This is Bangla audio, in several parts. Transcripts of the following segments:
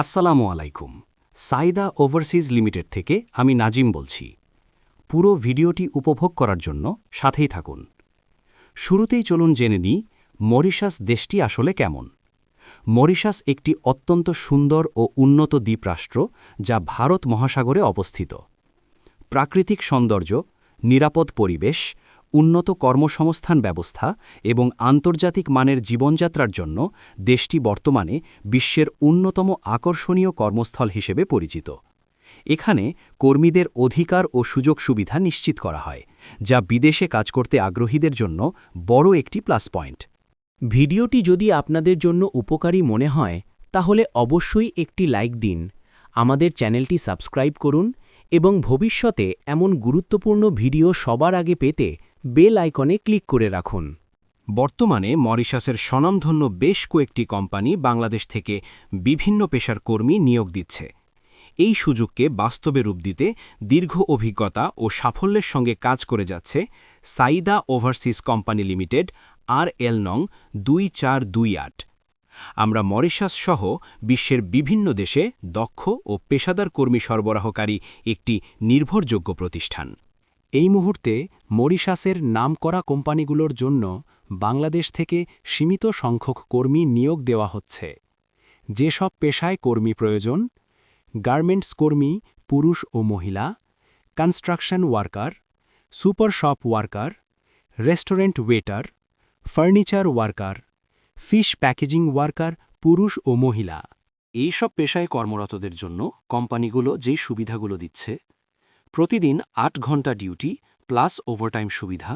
আসসালামু আলাইকুম। সাইদা ওভারসিজ লিমিটেড থেকে আমি নাজিম বলছি। পুরো ভিডিওটি উপভোগ করার জন্য সাথেই থাকুন। শুরুতেই চলুন জেনে নিই মরিশাস দেশটি আসলে কেমন। মরিশাস একটি অত্যন্ত সুন্দর ও উন্নত দ্বীপরাষ্ট্র যা ভারত মহাসাগরে অবস্থিত। প্রাকৃতিক সৌন্দর্য, নিরাপদ পরিবেশ উন্নত কর্মসংস্থান ব্যবস্থা এবং আন্তর্জাতিক মানের জীবনযাত্রার জন্য দেশটি বর্তমানে বিশ্বের অন্যতম আকর্ষণীয় কর্মস্থল হিসেবে পরিচিত। এখানে কর্মীদের অধিকার ও সুযোগ সুবিধা নিশ্চিত করা হয়, যা বিদেশে কাজ করতে আগ্রহীদের জন্য বড় একটি প্লাস পয়েন্ট। ভিডিওটি যদি আপনাদের জন্য উপকারী মনে হয়, তাহলে অবশ্যই একটি লাইক দিন, আমাদের চ্যানেলটি সাবস্ক্রাইব করুন এবং ভবিষ্যতে এমন গুরুত্বপূর্ণ ভিডিও সবার আগে পেতে বেল আইকনে ক্লিক করে রাখুন। বর্তমানে মরিশাসের স্বনামধন্য বেশ কয়েকটি কোম্পানি বাংলাদেশ থেকে বিভিন্ন পেশার কর্মী নিয়োগ দিচ্ছে। এই সুযোগকে বাস্তবে রূপ দিতে দীর্ঘ অভিজ্ঞতা ও সাফল্যের সঙ্গে কাজ করে যাচ্ছে Saida overseas company limited R L নং দুই চার দুই আট। আমরা মরিশাস সহ বিশ্বের বিভিন্ন দেশে দক্ষ ও পেশাদার কর্মী সরবরাহকারী একটি নির্ভরযোগ্য প্রতিষ্ঠান। এই মুহূর্তে মরিশাসের নামকরা কোম্পানিগুলোর জন্য বাংলাদেশ থেকে সীমিত সংখ্যক কর্মী নিয়োগ দেওয়া হচ্ছে। যেসব পেশায় কর্মী প্রয়োজন, গার্মেন্টস কর্মী, পুরুষ ও মহিলা, construction worker, super shop worker, restaurant waiter, furniture worker, fish packaging worker, পুরুষ ও মহিলা। এইসব পেশায় কর্মরতদের জন্য কোম্পানিগুলো যে সুবিধাগুলো দিচ্ছে প্রতিদিন আট ঘণ্টা ডিউটি প্লাস ওভারটাইম সুবিধা,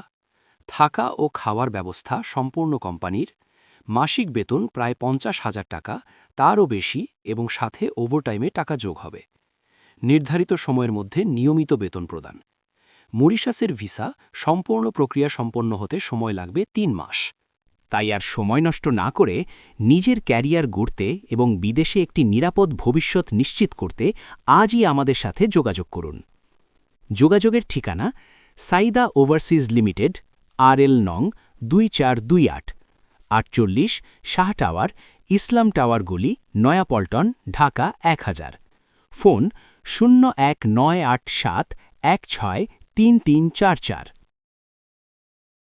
থাকা ও খাওয়ার ব্যবস্থা সম্পূর্ণ কোম্পানির, মাসিক বেতন প্রায় পঞ্চাশ হাজার টাকা, তারও বেশি এবং সাথে ওভারটাইমে টাকা যোগ হবে। নির্ধারিত সময়ের মধ্যে নিয়মিত বেতন প্রদান। মরিশাসের ভিসা সম্পূর্ণ প্রক্রিয়া সম্পন্ন হতে সময় লাগবে তিন মাস। তাই আর সময় নষ্ট না করে নিজের ক্যারিয়ার গড়তে এবং বিদেশে একটি নিরাপদ ভবিষ্যৎ নিশ্চিত করতে আজই আমাদের সাথে যোগাযোগ করুন। যোগাযোগের ঠিকানা Saida overseas limited R L নং দুই চার দুই আট, আটচল্লিশ শাহ টাওয়ার, ইসলাম টাওয়ার গলি, নয়াপল্টন, ঢাকা এক হাজার। ফোন শূন্য এক নয় আট সাত এক ছয় তিন তিন চার চার।